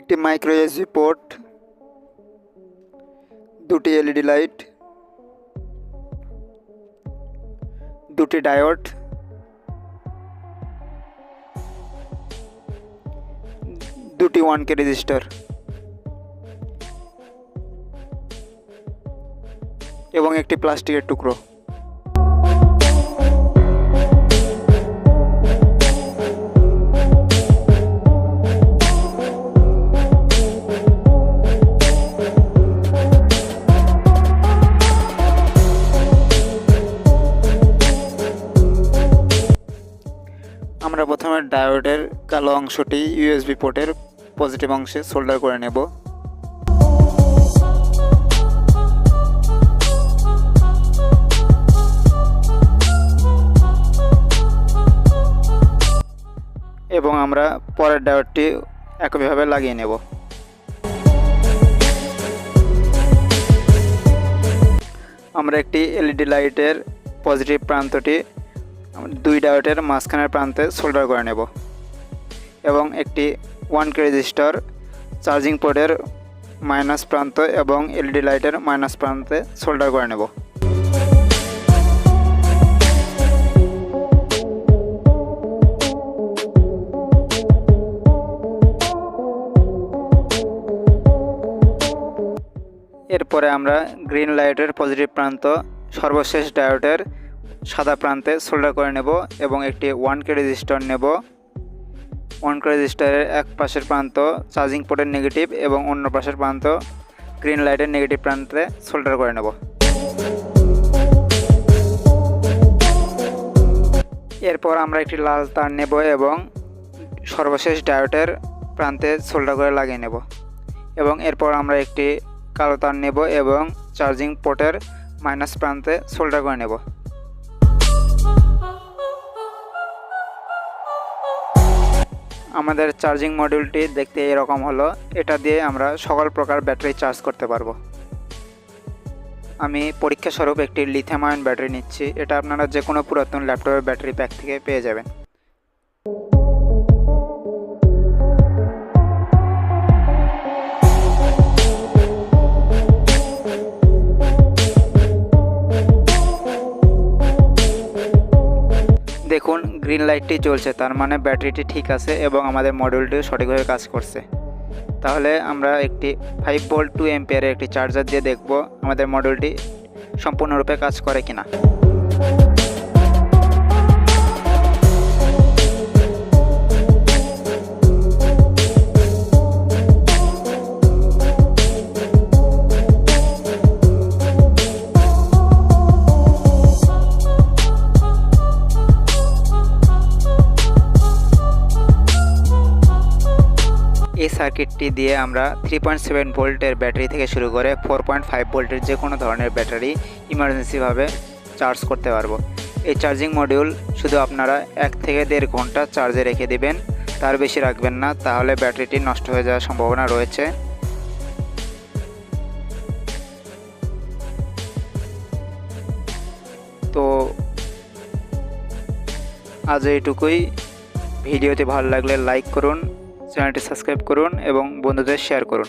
একটি micro USB port দুটি LED light দুটি ডায়োড দুটি ওয়ান কে রেজিস্টার এবং একটি প্লাস্টিকের টুকরো। ডায়োডের কালো অংশটি ইউএসবি পোর্টের পজিটিভ অংশে সোল্ডার করে নেব। এবং আমরা পরের ডায়োডটি একইভাবে লাগিয়ে নেব। আমরা একটি এলইডি লাইটের পজিটিভ প্রান্তটি দুই ডায়োডের মাঝখানের প্রান্তে সোল্ডার করে নেব এবং একটি ওয়ান কে রেজিস্টার চার্জিং পোর্টের মাইনাস প্রান্ত এবং এলইডি লাইটের মাইনাস প্রান্তে সোল্ডার করে নেব। এরপরে আমরা গ্রিন লাইটের পজিটিভ প্রান্ত সর্বশেষ ডায়োডের সাদা প্রান্তে সোল্ডার করে নেব এবং একটি ওয়ান কে রেজিস্টার নেব। ওয়ান কে রেজিস্টারের এক পাশের প্রান্ত চার্জিং পোর্টের নেগেটিভ এবং অন্য পাশের প্রান্ত গ্রিন লাইটের নেগেটিভ প্রান্তে সোল্ডার করে নেব। এরপর আমরা একটি লাল তার নেব এবং সর্বশেষ ডায়োডের প্রান্তে সোল্ডার করে লাগিয়ে নেব। এবং এরপর আমরা একটি কালো তার নেব এবং চার্জিং পোর্টের মাইনাস প্রান্তে সোল্ডার করে নেব। আমাদের চার্জিং মডিউলটি দেখতে এরকম হলো। এটা দিয়ে আমরা সকল প্রকার ব্যাটারি চার্জ করতে পারব। আমি পরীক্ষাস্বরূপ একটি লিথেমায়ন ব্যাটারি নিচ্ছি। এটা আপনারা যে কোনো পুরাতন ল্যাপটপের ব্যাটারি প্যাক থেকে পেয়ে যাবেন। গ্রিন লাইটটি জ্বলছে তার মানে ব্যাটারিটি ঠিক আছে এবং আমাদের মডিউলটিও সঠিকভাবে কাজ করছে। তাহলে আমরা একটি ফাইভ ভোল্ট টু এম্পিয়ারের একটি চার্জার দিয়ে দেখব আমাদের মডিউলটি সম্পূর্ণরূপে কাজ করে কিনা। সার্কিটটি দিয়ে আমরা থ্রি পয়েন্ট সেভেন ভোল্টের ব্যাটারি থেকে শুরু করে ফোর পয়েন্ট ফাইভ ভোল্টের যে কোনো ধরনের ব্যাটারি ইমার্জেন্সিভাবে চার্জ করতে পারব। এই চার্জিং মডিউল শুধু আপনারা এক থেকে দেড় ঘণ্টা চার্জে রেখে দিবেন, তার বেশি রাখবেন না, তাহলে ব্যাটারিটি নষ্ট হয়ে যাওয়ার সম্ভাবনা রয়েছে। তো আজ এইটুকুই। ভিডিওটি ভালো লাগলে লাইক করুন চ্যানেলটি সাবস্ক্রাইব করুন এবং বন্ধুদের শেয়ার করুন।